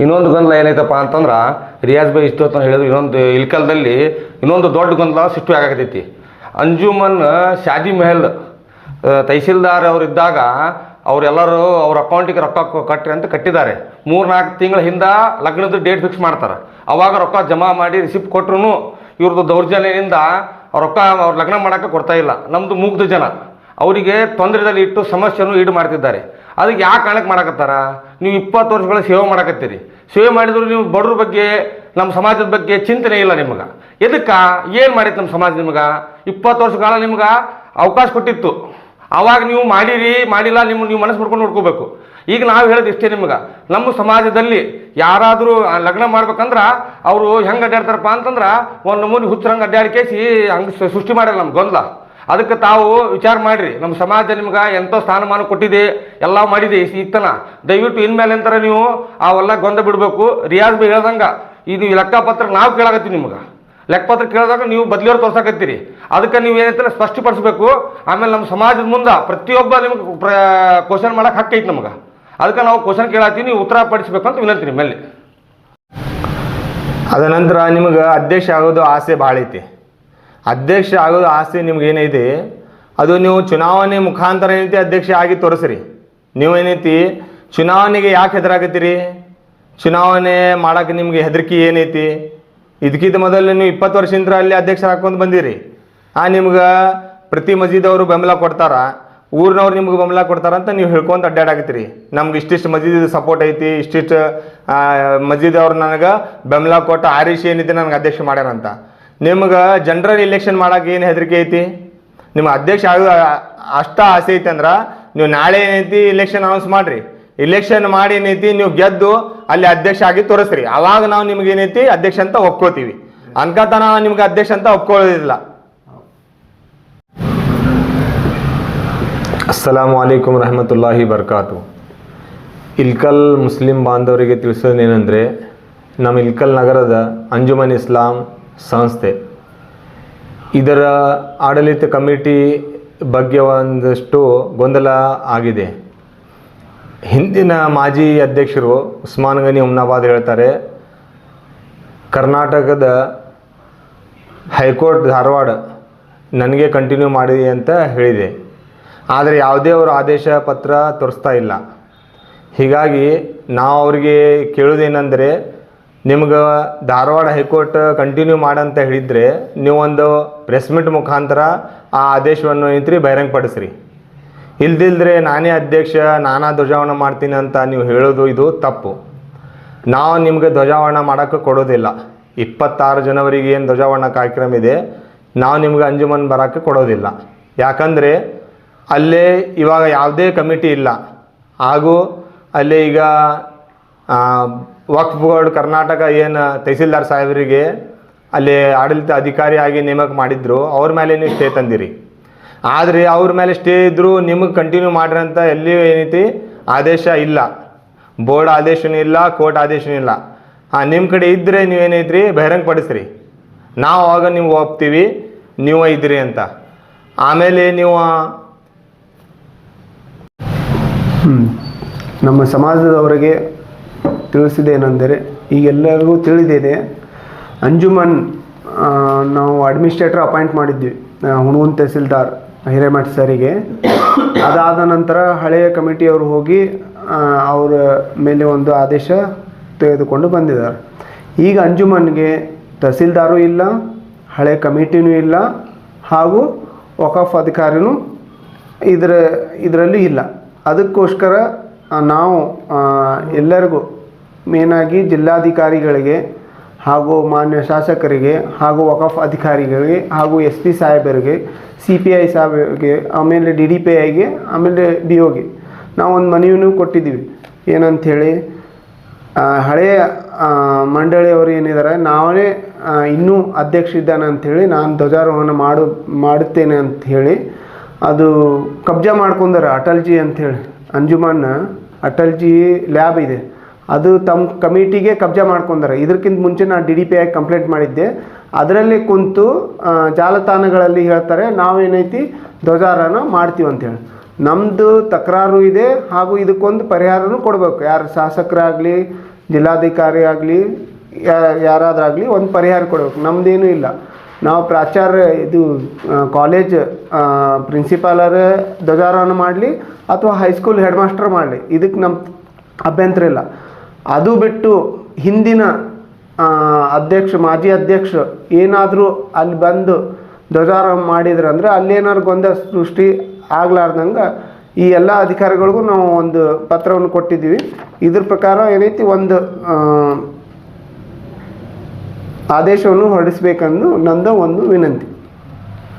ಇನ್ನೊಂದು ಗೊಂದಲ ಏನೈತಪ್ಪ ಅಂತಂದ್ರೆ ರಿಯಾಜ್ ಬೈ ಇಷ್ಟು ಅಂತ ಹೇಳಿದ್ರು, ಇನ್ನೊಂದು ಇಲ್ಕಲ್ದಲ್ಲಿ ಇನ್ನೊಂದು ದೊಡ್ಡ ಗೊಂದಲ ಸಿಟ್ಟು ಆಗತೈತಿ ಅಂಜುಮನ್ ಶಾದಿ ಮೆಹಲ್ ತಹಸೀಲ್ದಾರ್ ಅವರು ಇದ್ದಾಗ ಅವರೆಲ್ಲರೂ ಅವ್ರ ಅಕೌಂಟಿಗೆ ರೊಕ್ಕ ಕೊ- ಕಟ್ರಿ ಅಂತ ಕಟ್ಟಿದ್ದಾರೆ. ಮೂರು ನಾಲ್ಕು ತಿಂಗಳ ಹಿಂದೆ ಲಗ್ನದ ಡೇಟ್ ಫಿಕ್ಸ್ ಮಾಡ್ತಾರೆ. ಅವಾಗ ರೊಕ್ಕ ಜಮಾ ಮಾಡಿ ರಿಸಿಪ್ಟ್ ಕೊಟ್ರು ಇವ್ರದ್ದು ದೌರ್ಜನ್ಯದಿಂದ ರೊಕ್ಕ ಅವ್ರ ಲಗ್ನ ಮಾಡೋಕ್ಕೆ ಕೊಡ್ತಾ ಇಲ್ಲ. ನಮ್ಮದು ಮುಗ್ಧ ಜನ. ಅವರಿಗೆ ತೊಂದರೆದಲ್ಲಿ ಇಟ್ಟು ಸಮಸ್ಯೆಯನ್ನು ಈಡು ಮಾಡ್ತಿದ್ದಾರೆ. ಅದಕ್ಕೆ ಯಾಕೆ ಕಾರಣಕ್ಕೆ ಮಾಡಕತ್ತಾರ? ನೀವು ಇಪ್ಪತ್ತು ವರ್ಷಗಳ ಸೇವೆ ಮಾಡಕತ್ತೀರಿ. ಸೇವೆ ಮಾಡಿದ್ರು ನೀವು ಬಡವ್ರ ಬಗ್ಗೆ, ನಮ್ಮ ಸಮಾಜದ ಬಗ್ಗೆ ಚಿಂತನೆ ಇಲ್ಲ ನಿಮ್ಗೆ. ಎದಕ್ಕೆ? ಏನು ಮಾಡೈತೆ ನಮ್ಮ ಸಮಾಜ ನಿಮ್ಗೆ? ಇಪ್ಪತ್ತು ಕಾಲ ನಿಮ್ಗೆ ಅವಕಾಶ ಕೊಟ್ಟಿತ್ತು. ಆವಾಗ ನೀವು ಮಾಡಿರಿ, ಮಾಡಿಲ್ಲ, ನಿಮ್ಮ, ನೀವು ಮನಸ್ಸು ಮಾಡ್ಕೊಂಡು ನೋಡ್ಕೋಬೇಕು. ಈಗ ನಾವು ಹೇಳೋದು ಇಷ್ಟೇ ನಿಮ್ಗೆ. ನಮ್ಮ ಸಮಾಜದಲ್ಲಿ ಯಾರಾದರೂ ಲಗ್ನ ಮಾಡ್ಬೇಕಂದ್ರೆ ಅವರು ಹೆಂಗೆ ಅಡ್ಡಾಡ್ತಾರಪ್ಪ ಅಂತಂದ್ರೆ ಒಂದು ನಮೂನಿ ಹುಚ್ಚರಂಗೆ ಅಡ್ಡಾಡ್ಕೇಸಿ ಹಂಗೆ ಸೃಷ್ಟಿ ಮಾಡ್ಯಾರ ನಮ್ಮ ಗೊಂದಲ. ಅದಕ್ಕೆ ತಾವು ವಿಚಾರ ಮಾಡಿರಿ. ನಮ್ಮ ಸಮಾಜ ನಿಮ್ಗೆ ಎಂಥ ಸ್ಥಾನಮಾನ ಕೊಟ್ಟಿದೆ, ಎಲ್ಲ ಮಾಡಿದೆ ಇತ್ತನ ತನ ದಯವಿಟ್ಟು ಇನ್ಮೇಲೆ ಅಂತಾರೆ ನೀವು, ಅವೆಲ್ಲ ಗೊಂದ ಬಿಡಬೇಕು. ರಿಯಾಜ್ ಬಿ ಹೇಳ್ದಂಗೆ ಇದು ಲೆಕ್ಕಪತ್ರ ನಾವು ಕೇಳಾಕತ್ತೀವಿ ನಿಮ್ಗೆ. ಲೆಕ್ಕಪತ್ರ ಕೇಳಿದಾಗ ನೀವು ಬದಲಿಯವ್ರು ತೋರ್ಸಾಕತ್ತೀರಿ. ಅದಕ್ಕೆ ನೀವು ಏನಂತಾರೆ ಸ್ಪಷ್ಟಪಡಿಸ್ಬೇಕು. ಆಮೇಲೆ ನಮ್ಮ ಸಮಾಜದ ಮುಂದೆ ಪ್ರತಿಯೊಬ್ಬ ನಿಮ್ಗೆ ಪ್ರ ಕ್ವಶನ್ ಮಾಡೋಕೆ ಹಕ್ಕೈತಿ ನಮ್ಗೆ. ಅದಕ್ಕೆ ನಾವು ಕ್ವಶನ್ ಕೇಳತ್ತೀವಿ, ನೀವು ಉತ್ತರ ಪಡಿಸ್ಬೇಕು ಅಂತ ವಿನಂತಿ ನಿಮ್ಮಲ್ಲಿ ಅದ ನಂತರ ನಿಮಗೆ ಅಧ್ಯಕ್ಷ ಆಗೋದು ಆಸೆ ಭಾಳ ಐತಿ. ಅಧ್ಯಕ್ಷ ಆಗೋದು ಆಸೆ ನಿಮ್ಗೆ ಏನೈತಿ ಅದು ನೀವು ಚುನಾವಣೆ ಮುಖಾಂತರ ಏನೈತಿ ಅಧ್ಯಕ್ಷ ಆಗಿ ತೋರಿಸ್ರಿ. ನೀವು ಏನೈತಿ? ಚುನಾವಣೆಗೆ ಯಾಕೆ ಹೆದರಾಗತ್ತೀರಿ ಚುನಾವಣೆ ಮಾಡಕ್ಕೆ ನಿಮಗೆ ಹೆದರಿಕೆ ಏನೈತಿ? ಇದಕ್ಕಿಂತ ಮೊದಲು ನೀವು ಇಪ್ಪತ್ತು ವರ್ಷದಿಂದ ಅಲ್ಲಿ ಅಧ್ಯಕ್ಷ ಹಾಕೊಂಡು ಬಂದಿರಿ. ಆ ನಿಮ್ಗೆ ಪ್ರತಿ ಮಸೀದವರು ಬೆಂಬಲ ಕೊಡ್ತಾರ. ಊರಿನವ್ರು ನಿಮ್ಗೆ ಬೆಂಬಲ ಕೊಡ್ತಾರ ಅಂತ ನೀವು ಹೇಳ್ಕೊಂತ ಅಡ್ಡಾಡಾಕತ್ತೀರಿ. ನಮ್ಗೆ ಇಷ್ಟಿಷ್ಟು ಮಸೀದ್ ಸಪೋರ್ಟ್ ಐತಿ, ಇಷ್ಟಿಷ್ಟು ಮಸೀದ್ ಅವ್ರು ನನಗೆ ಬೆಂಬಲ ಕೊಟ್ಟು ಆರಿಸಿ ಏನಿದೆ ನನಗೆ ಅಧ್ಯಕ್ಷ ಮಾಡ್ಯಾರ ಅಂತ ನಿಮ್ಗೆ ಜನರಲ್ ಇಲೆಕ್ಷನ್ ಮಾಡೋಕೆ ಏನು ಹೆದರಿಕೆ ಐತಿ? ನಿಮ್ಮ ಅಧ್ಯಕ್ಷ ಆಗ ಅಷ್ಟ ಆಸೆ ಐತಿ ಅಂದ್ರೆ ನೀವು ನಾಳೆ ಏನೈತಿ ಇಲೆಕ್ಷನ್ ಅನೌನ್ಸ್ ಮಾಡಿರಿ. ಇಲೆಕ್ಷನ್ ಮಾಡಿ ಏನೈತಿ ನೀವು ಗೆದ್ದು ಅಲ್ಲಿ ಅಧ್ಯಕ್ಷ ಆಗಿ ತೋರಿಸ್ರಿ. ಅವಾಗ ನಾವು ನಿಮ್ಗೆ ಏನೈತಿ ಅಧ್ಯಕ್ಷ ಅಂತ ಒಪ್ಕೋತೀವಿ. ಅನ್ಕತನ ನಿಮ್ಗೆ ಅಧ್ಯಕ್ಷ ಅಂತ ಒಪ್ಕೊಳ್ಳೋದಿಲ್ಲ. ಅಸ್ಸಲಾಮು ಅಲೈಕುಮ್ ರಹಮತುಲ್ಲಾಹಿ ಬರ್ಕಾತು ಇಲ್ಕಲ್ ಮುಸ್ಲಿಂ ಬಾಂಧವರಿಗೆ ತಿಳಿಸೋದೇನೆಂದರೆ ನಮ್ಮ ಇಲ್ಕಲ್ ನಗರದ ಅಂಜುಮನ್ ಇಸ್ಲಾಂ ಸಂಸ್ಥೆ. ಇದರ ಆಡಳಿತ ಕಮಿಟಿ ಬಗ್ಗೆ ಒಂದಷ್ಟು ಗೊಂದಲ ಆಗಿದೆ. ಹಿಂದಿನ ಮಾಜಿ ಅಧ್ಯಕ್ಷರು ಉಸ್ಮಾನ್ ಗನಿ ಉಮ್ನಾಬಾದ್ ಹೇಳ್ತಾರೆ, ಕರ್ನಾಟಕದ ಹೈಕೋರ್ಟ್ ಧಾರವಾಡ ನನಗೆ ಕಂಟಿನ್ಯೂ ಮಾಡಿ ಅಂತ ಹೇಳಿದೆ. ಆದರೆ ಯಾವುದೇ ಅವರು ಆದೇಶ ಪತ್ರ ತೋರಿಸ್ತಾ ಇಲ್ಲ. ಹೀಗಾಗಿ ನಾವು ಅವರಿಗೆ ಕೇಳೋದೇನೆಂದರೆ ನಿಮ್ಗೆ ಧಾರವಾಡ ಹೈಕೋರ್ಟ್ ಕಂಟಿನ್ಯೂ ಮಾಡಂತ ಹೇಳಿದರೆ ನೀವೊಂದು ಪ್ರೆಸ್ ಮೀಟ್ ಮುಖಾಂತರ ಆ ಆದೇಶವನ್ನು ಐತ್ರಿ ಬಹಿರಂಗಪಡಿಸ್ರಿ. ಇಲ್ದಿಲ್ದ್ರೆ ನಾನೇ ಅಧ್ಯಕ್ಷ, ನಾನಾ ಧ್ವಜಾವಣೆ ಮಾಡ್ತೀನಿ ಅಂತ ನೀವು ಹೇಳೋದು ಇದು ತಪ್ಪು. ನಾವು ನಿಮಗೆ ಧ್ವಜಾವರಣ ಮಾಡೋಕ್ಕೆ ಕೊಡೋದಿಲ್ಲ. ಇಪ್ಪತ್ತಾರು ಜನವರಿಗೆ ಏನು ಧ್ವಜಾವರಣ ಕಾರ್ಯಕ್ರಮ ಇದೆ, ನಾವು ನಿಮ್ಗೆ ಅಂಜುಮನ್ ಬರೋಕ್ಕೆ ಕೊಡೋದಿಲ್ಲ. ಯಾಕಂದರೆ ಅಲ್ಲೇ ಇವಾಗ ಯಾವುದೇ ಕಮಿಟಿ ಇಲ್ಲ. ಹಾಗೂ ಅಲ್ಲೇ ಈಗ ವಕ್ಫ್ ಬೋರ್ಡ್ ಕರ್ನಾಟಕ ಏನು ತಹಸೀಲ್ದಾರ್ ಸಾಹೇಬರಿಗೆ ಅಲ್ಲಿ ಆಡಳಿತ ಅಧಿಕಾರಿಯಾಗಿ ನೇಮಕ ಮಾಡಿದ್ರು, ಅವ್ರ ಮೇಲೆ ನೀವು ಸ್ಟೇ ತಂದಿರಿ. ಆದರೆ ಅವ್ರ ಮೇಲೆ ಸ್ಟೇ ಇದ್ದರೂ ನಿಮಗೆ ಕಂಟಿನ್ಯೂ ಮಾಡ್ರಿ ಅಂತ ಎಲ್ಲಿಯೂ ಏನೈತಿ ಆದೇಶ ಇಲ್ಲ. ಬೋರ್ಡ್ ಆದೇಶನೂ ಇಲ್ಲ, ಕೋರ್ಟ್ ಆದೇಶನೂ ಇಲ್ಲ. ಹಾಂ ನಿಮ್ಮ ಕಡೆ ಇದ್ದರೆ ನೀವೇನೈತ್ರಿ ಬಹಿರಂಗಪಡಿಸ್ರಿ. ನಾವು ಆವಾಗ ನೀವು ಒಪ್ತೀವಿ, ನೀವು ಇದ್ರಿ ಅಂತ. ಆಮೇಲೆ ನೀವು ನಮ್ಮ ಸಮಾಜದವರಿಗೆ ತಿಳಿಸಿದೇನೆಂದರೆ ಈಗೆಲ್ಲರಿಗೂ ತಿಳಿದಿದೆ, ಅಂಜುಮನ್ ನಾವು ಅಡ್ಮಿನಿಸ್ಟ್ರೇಟರ್ ಅಪಾಯಿಂಟ್ ಮಾಡಿದ್ವಿ ಹುಣಗುನ್ ತಹಸೀಲ್ದಾರ್ ಹಿರೇಮಠ್ ಸರಿಗೆ. ಅದಾದ ನಂತರ ಹಳೆಯ ಕಮಿಟಿಯವರು ಹೋಗಿ ಅವರ ಮೇಲೆ ಒಂದು ಆದೇಶ ತೆಗೆದುಕೊಂಡು ಬಂದಿದ್ದಾರೆ. ಈಗ ಅಂಜುಮನ್ಗೆ ತಹಸೀಲ್ದಾರು ಇಲ್ಲ, ಹಳೆ ಕಮಿಟಿನೂ ಇಲ್ಲ, ಹಾಗೂ ವಕಾಫ್ ಅಧಿಕಾರಿನೂ ಇದರ, ಇದರಲ್ಲಿ ಇಲ್ಲ. ಅದಕ್ಕೋಸ್ಕರ ನಾವು ಎಲ್ಲರಿಗೂ ಮೇನಾಗಿ ಜಿಲ್ಲಾಧಿಕಾರಿಗಳಿಗೆ ಹಾಗೂ ಮಾನ್ಯ ಶಾಸಕರಿಗೆ ಹಾಗೂ ವಕಫ್ ಅಧಿಕಾರಿಗಳಿಗೆ ಹಾಗೂ ಎಸ್ ಪಿ ಸಾಹೇಬರಿಗೆ, ಸಿ ಪಿ ಐ ಸಾಹೇಬರಿಗೆ, ಆಮೇಲೆ ಡಿ ಡಿ ಪಿ ಐಗೆ, ಆಮೇಲೆ ಡಿ ಒಗೆ ನಾವು ಒಂದು ಮನವಿನೂ ಕೊಟ್ಟಿದ್ದೀವಿ. ಏನಂಥೇಳಿ ಹಳೆಯ ಮಂಡಳಿಯವರು ಏನಿದ್ದಾರೆ, ನಾವೇ ಇನ್ನೂ ಅಧ್ಯಕ್ಷ ಇದ್ದಾನೆ ಅಂಥೇಳಿ ನಾನು ಧ್ವಜಾರೋಹಣ ಮಾಡು, ಮಾಡುತ್ತೇನೆ ಅಂತ ಹೇಳಿ ಅದು ಕಬ್ಜಾ ಮಾಡ್ಕೊಂಡಾರೆ ಅಟಲ್ಜಿ ಅಂಥೇಳಿ. ಅಂಜುಮಾನ ಅಟಲ್ಜಿ ಲ್ಯಾಬ್ ಇದೆ. ಅದು ತಮ್ಮ ಕಮಿಟಿಗೆ ಕಬ್ಜಾ ಮಾಡ್ಕೊಂಡಾರೆ. ಇದಕ್ಕಿಂತ ಮುಂಚೆ ನಾನು ಡಿ ಡಿ ಪಿ ಆಗಿ ಕಂಪ್ಲೇಂಟ್ ಮಾಡಿದ್ದೆ. ಅದರಲ್ಲಿ ಕುಂತು ಜಾಲತಾಣಗಳಲ್ಲಿ ಹೇಳ್ತಾರೆ, ನಾವೇನೈತಿ ಧ್ವಜಾರೋಹಣ ಮಾಡ್ತೀವಿ ಅಂತೇಳಿ ನಮ್ಮದು ತಕರಾರು ಇದೆ ಹಾಗೂ ಇದಕ್ಕೊಂದು ಪರಿಹಾರನೂ ಕೊಡಬೇಕು. ಯಾರು ಶಾಸಕರಾಗಲಿ, ಜಿಲ್ಲಾಧಿಕಾರಿ ಆಗಲಿ ಯಾರಾದ್ರಾಗಲಿ ಒಂದು ಪರಿಹಾರ ಕೊಡಬೇಕು. ನಮ್ಮದೇನು ಇಲ್ಲ. ನಾವು ಪ್ರಾಚಾರ್ಯ, ಇದು ಕಾಲೇಜ್ ಪ್ರಿನ್ಸಿಪಾಲರ ಧ್ವಜಾರೋಹಣ ಮಾಡಲಿ ಅಥವಾ ಹೈಸ್ಕೂಲ್ ಹೆಡ್ ಮಾಸ್ಟರ್ ಮಾಡಲಿ. ಇದಕ್ಕೆ ನಮ್ಮ ಅಭ್ಯಂತರ ಇಲ್ಲ. ಅದು ಬಿಟ್ಟು ಹಿಂದಿನ ಅಧ್ಯಕ್ಷ, ಮಾಜಿ ಅಧ್ಯಕ್ಷ ಏನಾದರೂ ಅಲ್ಲಿ ಬಂದು ಧ್ವಜಾರೋಹಣ ಮಾಡಿದ್ರಂದ್ರೆ ಅಲ್ಲೇನಾದ್ರು ಗೊಂದಲ ಸೃಷ್ಟಿ ಆಗ್ಲಾರ್ದಂಗೆ ಈ ಎಲ್ಲ ಅಧಿಕಾರಿಗಳಿಗೂ ನಾವು ಒಂದು ಪತ್ರವನ್ನು ಕೊಟ್ಟಿದ್ದೀವಿ. ಇದ್ರ ಪ್ರಕಾರ ಏನೈತಿ ಒಂದು ಆದೇಶವನ್ನು ಹೊರಡಿಸ್ಬೇಕಂದು ನಂದು ಒಂದು ವಿನಂತಿ.